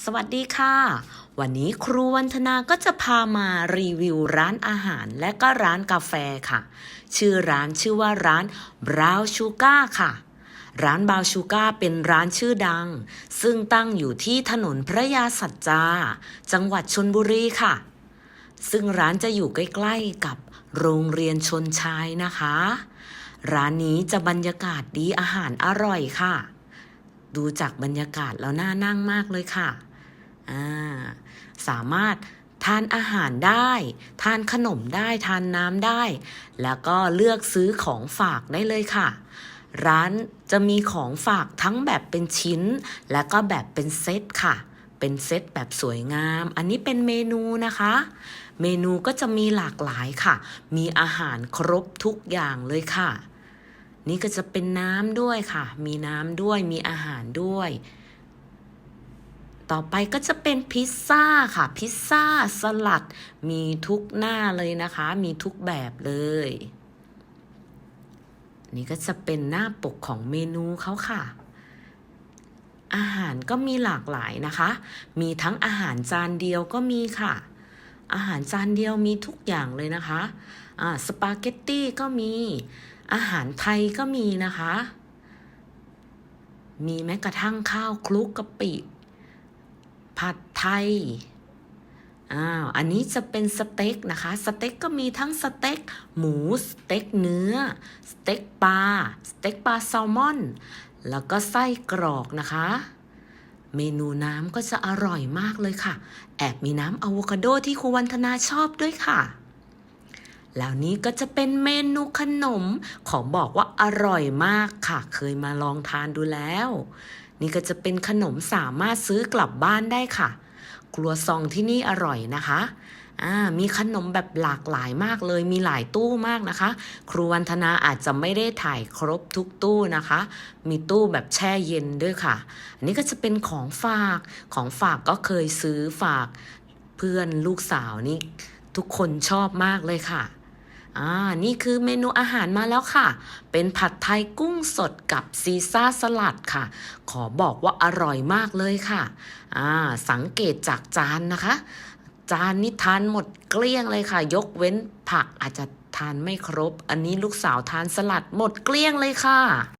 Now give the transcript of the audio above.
สวัสดีค่ะ วันนี้ครูวันธนาก็จะพามารีวิวร้านอาหารและก็ร้านกาแฟค่ะ ชื่อร้านชื่อว่าร้าน Brown Sugar ค่ะ ร้านบาวชูก้าเป็นร้านชื่อดัง ซึ่งตั้งอยู่ที่ถนนพระยาสัจจา จังหวัดชนบุรีค่ะ ซึ่งร้านจะอยู่ใกล้ๆกับโรงเรียนชนชายนะคะ ร้านนี้จะบรรยากาศดีอาหารอร่อยค่ะ ดูจากบรรยากาศแล้วน่านั่งมากเลยค่ะาสามารถทานอาหารได้ ทานขนมได้ ทานน้ำได้ แล้วก็เลือกซื้อของฝากได้เลยค่ะ ร้านจะมีของฝากทั้งแบบเป็นชิ้น และก็แบบเป็นเซตค่ะ เป็นเซตแบบสวยงาม อันนี้เป็นเมนูนะคะ เมนูก็จะมีหลากหลายค่ะ มีอาหารครบทุกอย่างเลยค่ะ นี่ก็จะเป็นน้ำด้วยค่ะ มีน้ำด้วย มีอาหารด้วย ต่อไปก็จะเป็นพิซซ่าค่ะ พิซซ่าสลัด มีทุกหน้าเลยนะคะ มีทุกแบบเลย นี่ก็จะเป็นหน้าปกของเมนูเขาค่ะ อาหารก็มีหลากหลายนะคะ มีทั้งอาหารจานเดียวก็มีค่ะ อาหารจานเดียวมีทุกอย่างเลยนะคะอ่าสปาเกตตี้ก็มี อาหารไทยก็มีนะคะ มีแม้กระทั่งข้าวคลุกกะปิ ผัดไทยอ้าวอันนี้จะเป็นสเต็กนะคะ สเต็กก็มีทั้งสเต็กหมู สเต็กเนื้อ สเต็กปลา สเต็กปลาแซลมอน แล้วก็ไส้กรอกนะคะ เมนูน้ำก็จะอร่อยมากเลยค่ะ แอบมีน้ำอะโวคาโดที่ครูวันธนาชอบด้วยค่ะแล้วนี้ก็จะเป็นเมนูขนม ขอบอกว่าอร่อยมากค่ะ เคยมาลองทานดูแล้ว นี่ก็จะเป็นขนมสามารถซื้อกลับบ้านได้ค่ะ ครัวซองที่นี่อร่อยนะคะ อ่ามีขนมแบบหลากหลายมากเลย มีหลายตู้มากนะคะ ครูวันธนาอาจจะไม่ได้ถ่ายครบทุกตู้นะคะ มีตู้แบบแช่เย็นด้วยค่ะ อันนี้ก็จะเป็นของฝากของฝากก็เคยซื้อฝากเพื่อนลูกสาวนี่ทุกคนชอบมากเลยค่ะอ่า นี่คือเมนูอาหารมาแล้วค่ะ เป็นผัดไทยกุ้งสดกับซีซ่าสลัดค่ะ ขอบอกว่าอร่อยมากเลยค่ะ อ่า สังเกตจากจานนะคะ จานนี้ทานหมดเกลี้ยงเลยค่ะ ยกเว้นผักอาจจะทานไม่ครบ อันนี้ลูกสาวทานสลัดหมดเกลี้ยงเลยค่ะ